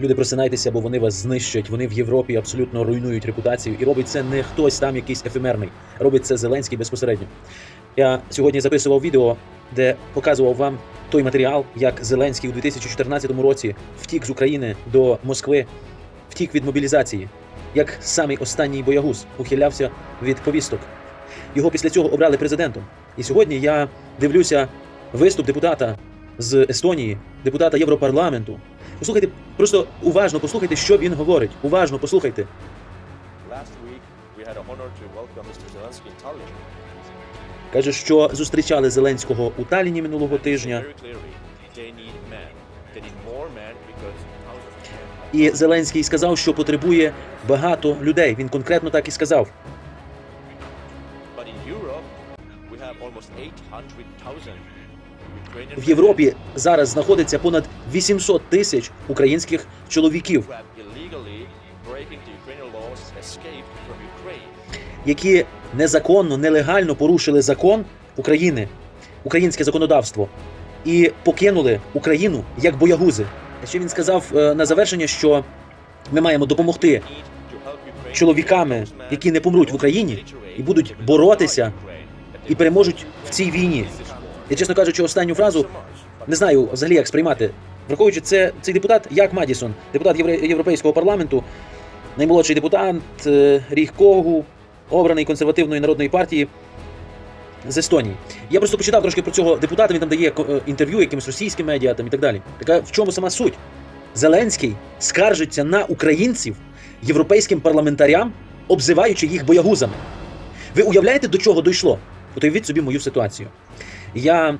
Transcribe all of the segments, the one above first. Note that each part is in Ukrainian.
Люди просинайтеся, бо вони вас знищать. Вони в Європі абсолютно руйнують репутацію. І робить це не хтось там якийсь ефемерний. Робить це Зеленський безпосередньо. Я сьогодні записував відео, де показував вам той матеріал, як Зеленський у 2014 році втік з України до Москви, втік від мобілізації, як самий останній боягуз ухилявся від повісток. Його після цього обрали президентом. І сьогодні я дивлюся виступ депутата з Естонії, депутата Європарламенту. Послухайте, просто уважно послухайте, що він говорить. Уважно послухайте. Каже, що зустрічали Зеленського у Талліні минулого тижня, і Зеленський сказав, що потребує багато людей. Він конкретно так і сказав. But in Europe, we have almost 800,000 Ukrainian В Європі зараз знаходиться понад 800 тисяч українських чоловіків, які незаконно, нелегально порушили закон України, українське законодавство, і покинули Україну як боягузи. Ще він сказав е, на завершення, що ми маємо допомогти чоловіками, які не помруть в Україні і будуть боротися і переможуть в цій війні. Я, чесно кажучи, останню фразу не знаю взагалі, як сприймати. Враховуючи це, цей депутат, як Мадісон, депутат Європейського парламенту, наймолодший депутат е, Ріх Когу, обраний консервативної народної партії з Естонії. Я просто почитав трошки про цього депутата. Він там дає е, інтерв'ю якимось російським медіа там і так далі. Така в чому сама суть? Зеленський скаржиться на українців європейським парламентарям, обзиваючи їх боягузами. Ви уявляєте, до чого дійшло? От уявіть собі мою ситуацію. Я.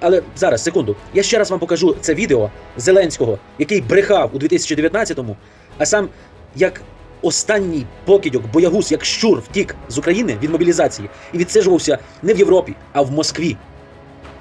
Але зараз, секунду. Я ще раз вам покажу це відео Зеленського, який брехав у 2019-му, а сам як останній покидьок, боягуз, як щур втік з України від мобілізації і відсиджувався не в Європі, а в Москві.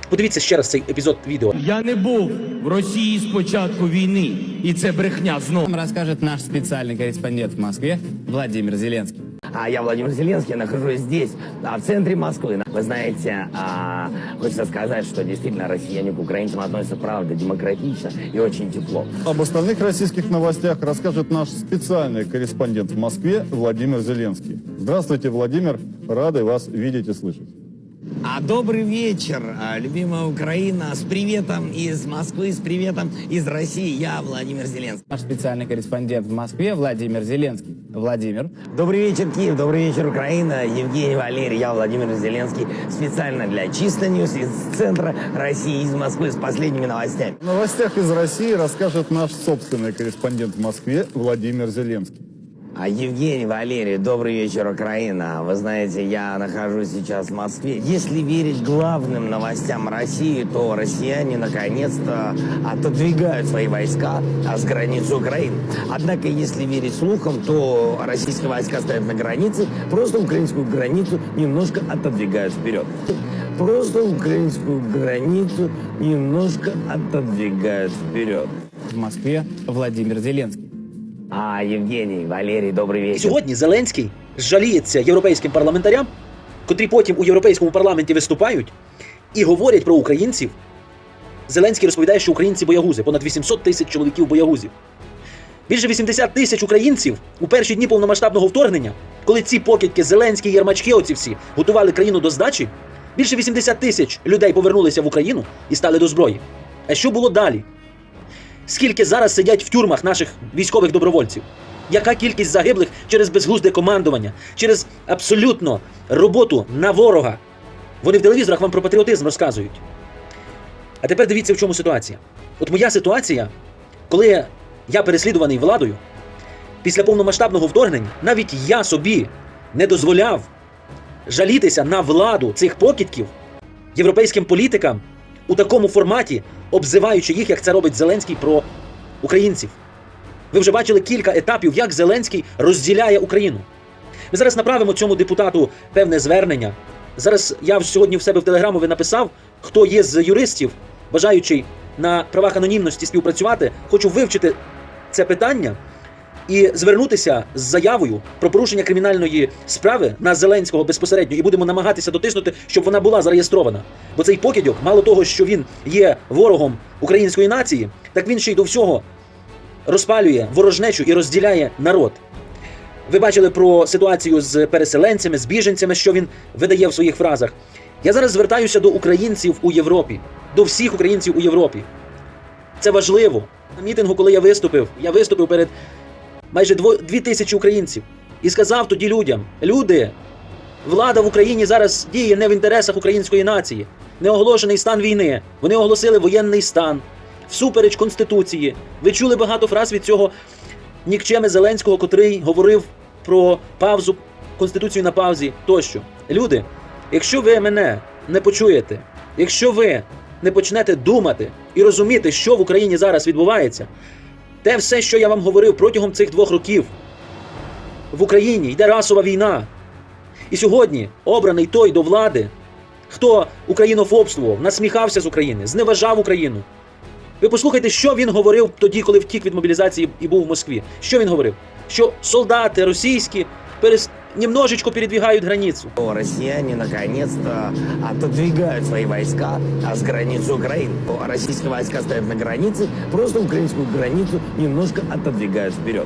Подивіться ще раз цей епізод відео. Я не був в Росії з початку війни, і це брехня знову. Нам расскажет наш специальный корреспондент в Москве Владимир Зеленский. А я Владимир Зеленский, нахожусь здесь, а, в центре Москвы. Вы знаете, а, хочется сказать, что действительно россияне к украинцам относятся, правда, демократично и очень тепло. Об остальных российских новостях расскажет наш специальный корреспондент в Москве Владимир Зеленский. Здравствуйте, Владимир. Рады вас видеть и слышать. А добрый вечер, а, любимая Украина, с приветом из Москвы, с приветом из России. Я Владимир Зеленский. Наш специальный корреспондент в Москве Владимир Зеленский. Владимир. Добрый вечер, Киев, добрый вечер, Украина. Евгений Валерий, я Владимир Зеленский, специально для Чисто Ньюс из центра России, из Москвы, с последними новостями. В новостях из России расскажет наш собственный корреспондент в Москве Владимир Зеленский. А Евгений Валерий, добрый вечер, Украина. Вы знаете, я нахожусь сейчас в Москве. Если верить главным новостям России, то россияне наконец-то отодвигают свои войска с границы Украины. Однако, если верить слухам, то российские войска стоят на границе, просто украинскую границу немножко отодвигают вперед. Просто украинскую границу немножко отодвигают вперед. В Москве Владимир Зеленский. А Евгений, Валерий, добрый І вечер. сьогодні Зеленський жаліється європейським парламентарям, котрі потім у європейському парламенті виступають і говорять про українців. Зеленський розповідає, що українці боягузи, понад 800 тисяч чоловіків боягузів. Більше 80 тисяч українців у перші дні повномасштабного вторгнення, коли ці покидьки, Зеленські, Єрмачки, оці всі готували країну до здачі. Більше 80 тисяч людей повернулися в Україну і стали до зброї. А що було далі? Скільки зараз сидять в тюрмах наших військових добровольців? Яка кількість загиблих через безглузде командування, через абсолютно роботу на ворога? Вони в телевізорах вам про патріотизм розказують. А тепер дивіться, в чому ситуація. От моя ситуація, коли я переслідуваний владою, після повномасштабного вторгнення, навіть я собі не дозволяв жалітися на владу цих покидьків європейським політикам у такому форматі, обзиваючи їх, як це робить Зеленський про українців. Ви вже бачили кілька етапів, як Зеленський розділяє Україну. Ми зараз направимо цьому депутату певне звернення. Зараз я сьогодні в себе в телеграмові написав, хто є з юристів, бажаючий на правах анонімності співпрацювати, хочу вивчити це питання і звернутися з заявою про порушення кримінальної справи на Зеленського безпосередньо, і будемо намагатися дотиснути, щоб вона була зареєстрована. Бо цей покидьок, мало того, що він є ворогом української нації, так він ще й до всього розпалює ворожнечу і розділяє народ. Ви бачили про ситуацію з переселенцями, з біженцями, що він видає в своїх фразах. Я зараз звертаюся до українців у Європі, до всіх українців у Європі. Це важливо. На мітингу, коли я виступив, я виступив перед майже дво- дві тисячі українців і сказав тоді людям: люди, влада в Україні зараз діє не в інтересах української нації, не оголошений стан війни. Вони оголосили воєнний стан всупереч Конституції. Ви чули багато фраз від цього нікчеми Зеленського, котрий говорив про паузу, Конституцію на паузі тощо. Люди, якщо ви мене не почуєте, якщо ви не почнете думати і розуміти, що в Україні зараз відбувається, те все, що я вам говорив протягом цих двох років, в Україні йде расова війна. І сьогодні обраний той до влади, хто українофобствував, насміхався з України, зневажав Україну. Ви послухайте, що він говорив тоді, коли втік від мобілізації і був в Москві. Що він говорив? Що солдати російські перес... немножечко передвігають границю. то россияне наконец-то отодвигают свои войска с границы Украины. Российские войска стоят на границе, просто украинскую границу немножко отодвигают вперед.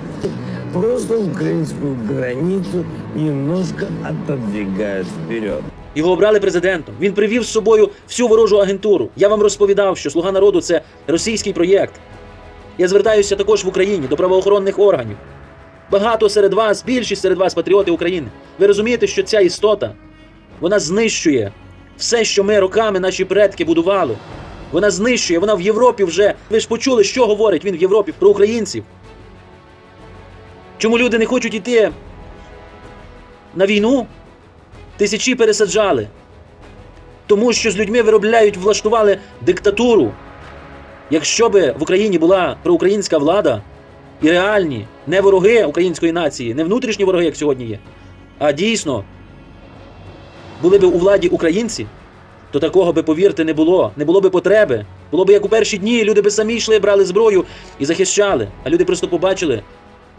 Просто украинскую границу немножко отодвигают вперед. Його обрали президентом. Він привів з собою всю ворожу агентуру. Я вам розповідав, що Слуга народу це російський проєкт. Я звертаюся також в Україні до правоохоронних органів. Багато серед вас, більшість серед вас патріоти України. Ви розумієте, що ця істота вона знищує все, що ми роками наші предки будували. Вона знищує, вона в Європі вже. Ви ж почули, що говорить він в Європі про українців. Чому люди не хочуть йти на війну? Тисячі пересаджали. Тому що з людьми виробляють, влаштували диктатуру. Якщо би в Україні була проукраїнська влада і реальні, не вороги української нації, не внутрішні вороги, як сьогодні є, а дійсно були б у владі українці, то такого би, повірте, не було. Не було би потреби. Було б як у перші дні, люди би самі йшли, брали зброю і захищали. А люди просто побачили,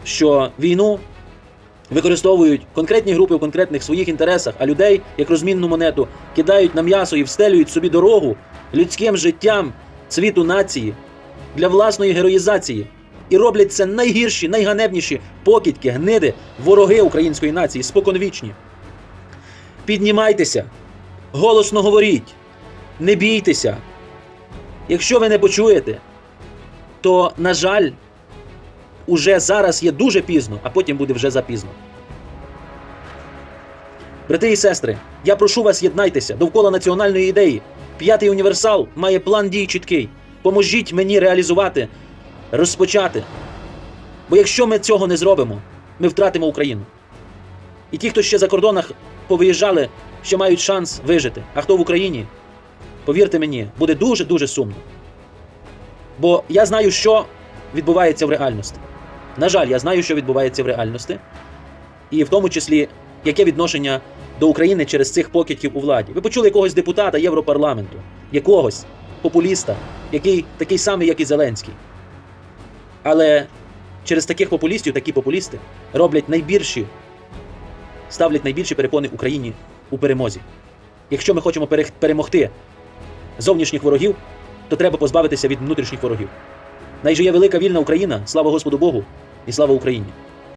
що війну використовують конкретні групи в конкретних своїх інтересах, а людей, як розмінну монету, кидають на м'ясо і встелюють собі дорогу людським життям цвіту нації для власної героїзації. І роблять це найгірші, найганебніші покидьки, гниди, вороги української нації, споконвічні. Піднімайтеся, голосно говоріть, не бійтеся. Якщо ви не почуєте, то, на жаль, уже зараз є дуже пізно, а потім буде вже запізно. Брати і сестри, я прошу вас, єднайтеся довкола національної ідеї. П'ятий універсал має план дій чіткий. Поможіть мені реалізувати, розпочати. Бо якщо ми цього не зробимо, ми втратимо Україну. І ті, хто ще за кордонах повиїжджали, ще мають шанс вижити. А хто в Україні, повірте мені, буде дуже-дуже сумно. Бо я знаю, що відбувається в реальності. На жаль, я знаю, що відбувається в реальності, і в тому числі, яке відношення до України через цих покидьків у владі. Ви почули якогось депутата Європарламенту, якогось популіста, який такий самий, як і Зеленський. Але через таких популістів, такі популісти роблять найбільші, ставлять найбільші перепони Україні у перемозі. Якщо ми хочемо перемогти зовнішніх ворогів, то треба позбавитися від внутрішніх ворогів. Найже є велика вільна Україна, слава Господу Богу і слава Україні!